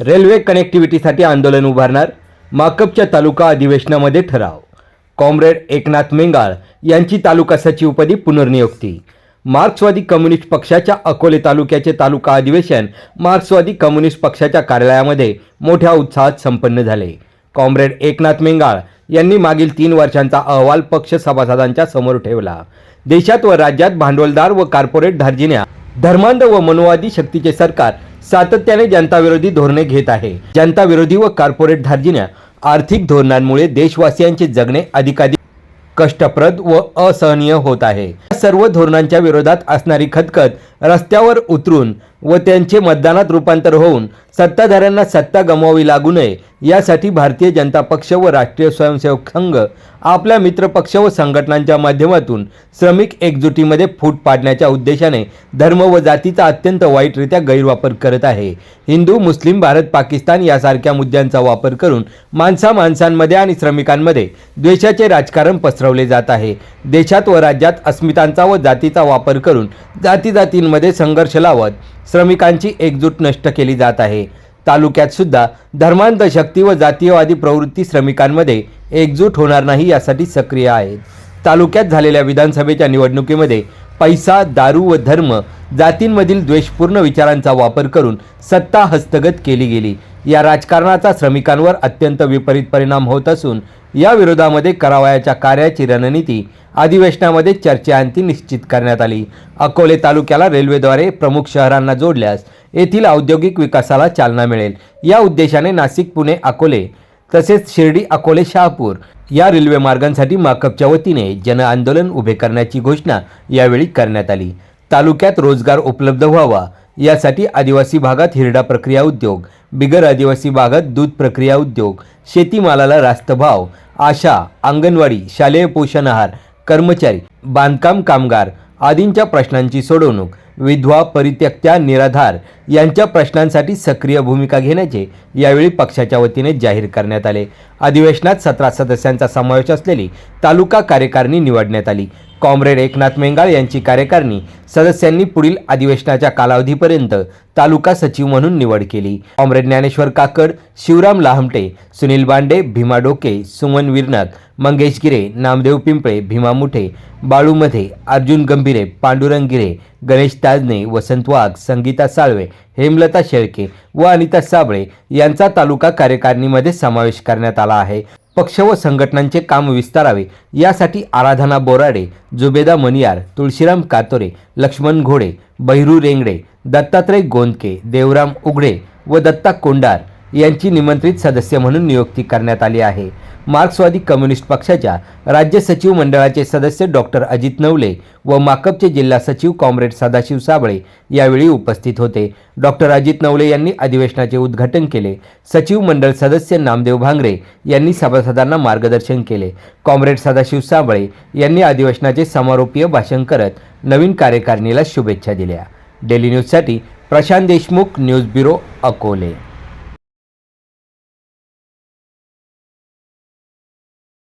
Railway कनेक्टिव्हिटीसाठी आंदोलन उभारणार माकपच्या तालुका अधिवेशनामध्ये ठराव. कॉम्रेड एकनाथ मेंगाळ यांची तालुका सचिवपदी पुनर्नियुक्ती. मार्क्सवादी कम्युनिस्ट पक्षाच्या अकोले तालुक्याचे तालुका अधिवेशन मार्क्सवादी कम्युनिस्ट पक्षाच्या कार्यालयामध्ये मोठ्या उत्साहात संपन्न झाले. कॉम्रेड एकनाथ मेंगाळ यांनी मागील तीन वर्षांचा अहवाल पक्ष सभासदांच्या समोर ठेवला. देशात व राज्यात भांडवलदार व कॉर्पोरेट धार्जिन्या धर्मांध व मनोवादी शक्तीचे सरकार सातत्याने जनताविरोधी धोरणे घेत आहे. जनताविरोधी व कॉर्पोरेट धार्जिन्या आर्थिक धोरणांमुळे देशवासियांचे जगणे अधिकाधिक कष्टप्रद व असहनीय होत आहे. या सर्व धोरणांच्या विरोधात असणारी खतखत रस्त्यावर उतरून व त्यांचे मतदानात रूपांतर होऊन सत्ताधाऱ्यांना सत्ता गमवावी लागू नये. यासाठी भारतीय जनता पक्ष व राष्ट्रीय स्वयंसेवक संघ आपल्या मित्रपक्ष व संघटनांच्या माध्यमातून श्रमिक एकजुटीमध्ये फूट पाडण्याच्या उद्देशाने धर्म व जातीचा अत्यंत वाईटरित्या गैरवापर करत आहे. हिंदू मुस्लिम भारत पाकिस्तान यासारख्या मुद्द्यांचा वापर करून माणसा माणसांमध्ये आणि श्रमिकांमध्ये द्वेषाचे राजकारण पसरवले जात आहे. देशात व राज्यात अस्मितांचा व जातीचा वापर करून जाती जातींमध्ये संघर्ष लावत श्रमिकांची एकजूट नष्ट केली जात आहे. तालुक्यात सुद्धा धर्मांध शक्ती व जातीयवादी प्रवृत्ती श्रमिकांमध्ये एकजूट होणार नाही यासाठी सक्रिय आहेत. तालुक्यात झालेल्या विधानसभेच्या निवडणुकीमध्ये पैसा दारू व धर्म जातींमधील द्वेषपूर्ण विचारांचा वापर करून सत्ता हस्तगत केली गेली. या राजकारणाचा श्रमिकांवर अत्यंत विपरीत परिणाम होत असून या विरोधामध्ये करावयाच्या कार्याची रणनीती अधिवेशनामध्ये चर्चेअंती निश्चित करण्यात आली. अकोले तालुक्याला रेल्वेद्वारे प्रमुख शहरांना जोडल्यास येथील औद्योगिक विकासाला चालना मिळेल. या उद्देशाने नाशिक पुणे अकोले तसेच शिर्डी अकोले शहापूर या रेल्वे मार्गांसाठी माकपच्या वतीने जन आंदोलन उभे करण्याची घोषणा यावेळी करण्यात आली. तालुक्यात रोजगार उपलब्ध व्हावा यासाठी आदिवासी भागात हिरडा प्रक्रिया उद्योग बिगर आदिवासी भागात दूध प्रक्रिया उद्योग शेतीमालाला रास्त भाव आशा अंगणवाडी शालेय पोषण आहार कर्मचारी बांधकाम कामगार आदींच्या प्रश्नांची सोडवणूक विधवा परित्यक्त्या निराधार यांच्या प्रश्नांसाठी सक्रिय भूमिका घेण्याचे यावेळी पक्षाच्या वतीने जाहीर करण्यात आले. अधिवेशनात सतरा सदस्यांचा समावेश असलेली तालुका कार्यकारिणी निवडण्यात आली. कॉम्रेड एकनाथ मेंगाळ यांची कार्यकारिणी सदस्यांनी पुढील अधिवेशनाच्या कालावधीपर्यंत तालुका सचिव म्हणून निवड केली. कॉम्रेड ज्ञानेश्वर काकड शिवराम लाहमटे सुनील बांडे भीमा डोके सुमन विरनाथ मंगेश गिरे नामदेव पिंपळे भीमा मुठे बाळू मधे अर्जुन गंभीरे पांडुरंग गिरे गणेश ताजने वसंत वाघ संगीता साळवे हेमलता शेळके व अनिता साबळे यांचा तालुका कार्यकारिणीमध्ये समावेश करण्यात आला आहे. पक्ष व संघटनांचे काम विस्तारावे. यासाठी आराधना बोराडे जुबेदा मनियार तुळशीराम कातोरे लक्ष्मण घोडे बहिरू रेंगडे दत्तात्रय गोंदके देवराम उघडे व दत्ता कोंडार यांची निमंत्रित सदस्य म्हणून नियुक्ती करण्यात आली आहे. मार्क्सवादी कम्युनिस्ट पक्षाच्या राज्य सचिव मंडळाचे सदस्य डॉक्टर अजित नवले व माकपचे जिल्हा सचिव कॉम्रेड सदाशिव साबळे यावेळी उपस्थित होते. डॉक्टर अजित नवले यांनी अधिवेशनाचे उद्घाटन केले. सचिव मंडळ सदस्य नामदेव भांगरे यांनी सभासदांना मार्गदर्शन केले. कॉम्रेड सदाशिव साबळे यांनी अधिवेशनाचे समारोपीय भाषण करत नवीन कार्यकारिणीला शुभेच्छा दिल्या. डेली न्यूजसाठी प्रशांत देशमुख न्यूज ब्युरो अकोले.